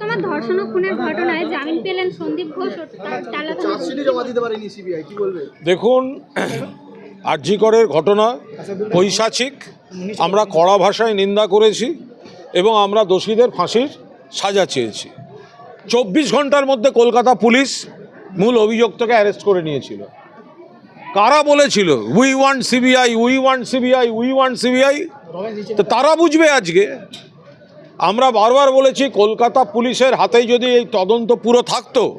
তোমার ধর্ষণ ও খুনের ঘটনায় জামিন পেলেন সন্দীপ ঘোষ ও টালা জমা দিতে পারেনি সিবিআই কি বলবে? দেখুন আরজিকরের ঘটনা পৈশাচিক আমরা কড়া ভাষায় নিন্দা করেছি এবং আমরা দোষীদের ফাঁসির সাজা চেয়েছি। চব্বিশ ঘণ্টার মধ্যে কলকাতা পুলিশ মূল অভিযুক্তকে অ্যারেস্ট করে নিয়েছিল। কারা বলেছিল we want CBI we want CBI we want CBI তো তারা বুঝবে আজকে আমরা বারবার বলেছি, কলকাতা পুলিশের হাতে যদি এই তদন্ত পুরো থাকতো,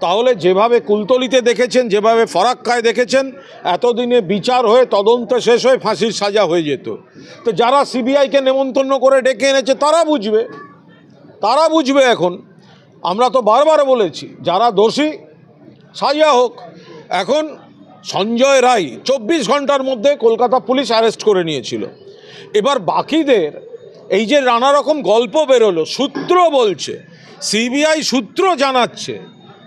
তাহলে যেভাবে কুলতলিতে দেখেছেন, যেভাবে ফরাক্কায় দেখেছেন, এতদিনে বিচার হয়ে তদন্ত শেষ হয়ে ফাঁসির সাজা হয়ে যেত। তো যারা সিবিআইকে নেমন্তন্ন করে ডেকে এনেছে, তারা বুঝবে। তারা বুঝবে এখন। আমরা তো বারবার বলেছি, যারা দোষী, সাজা হোক। এখন সঞ্জয় রায় চব্বিশ ঘণ্টার মধ্যে কলকাতা পুলিশ অ্যারেস্ট করে নিয়েছিল। এবার বাকিদের এই যে নানা রকম গল্প বেরোলো, সূত্র বলছে, সিবিআই সূত্র জানাচ্ছে।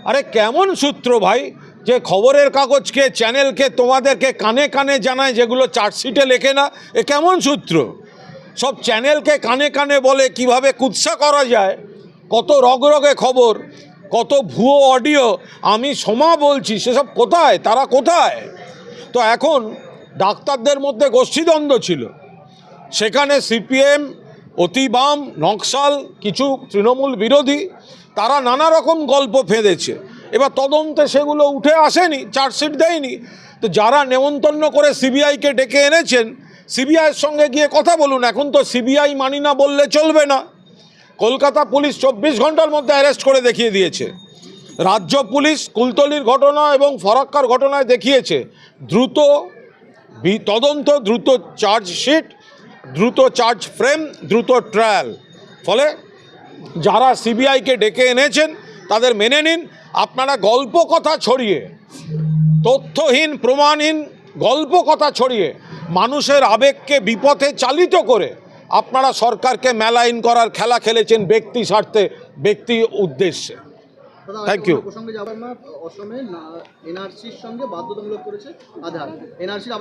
আরে কেমন সূত্র ভাই? যে খবরের কাগজকে, চ্যানেলকে তোমাদেরকে কানে কানে জানায়, যেগুলো চার্জশিটে লেখে না, এ কেমন সূত্র? সব চ্যানেলকে কানে কানে বলে কীভাবে কুৎসা করা যায়? কত রগরগে খবর, কত ভুয়ো অডিও, আমি সমা বলছি, সেসব কোথায়? তারা কোথায়? তো এখন ডাক্তারদের মধ্যে গোষ্ঠীদ্বন্দ্ব ছিল। সেখানে সিপিএম অতিবাম নকশাল, কিছু তৃণমূল বিরোধী, তারা নানা রকম গল্প ফেঁদেছে। এবার তদন্তে সেগুলো উঠে আসেনি, চার্জশিট দেয়নি। তো যারা নেমন্তন্ন করে সিবিআইকে ডেকে এনেছেন, সিবিআইয়ের সঙ্গে গিয়ে কথা বলুন। এখন তো সিবিআই মানি না বললে চলবে না। কলকাতা পুলিশ চব্বিশ ঘণ্টার মধ্যে অ্যারেস্ট করে দেখিয়ে দিয়েছে। রাজ্য পুলিশ কুলতলির ঘটনা এবং ফরাক্কার ঘটনায় দেখিয়েছে। দ্রুত তদন্ত দ্রুত চার্জশিট দ্রুত চার্জ ফ্রেম দ্রুত ট্রায়াল। ফলে যারা সিবিআইকে ডেকে এনেছেন তাদের মেনে নিন আপনারা গল্প কথা ছড়িয়ে তথ্যহীন প্রমাণহীন গল্প কথা ছড়িয়ে মানুষের আবেগকে বিপথে চালিত করে আপনারা সরকারকে মেলাইন করার খেলা খেলেছেন ব্যক্তি স্বার্থে ব্যক্তি উদ্দেশ্যে। Thank Thank you. প্রসঙ্গে যাবার না অসমে এনআরসির সঙ্গে বাধ্যতামূলক করেছে আধার। এনআরসির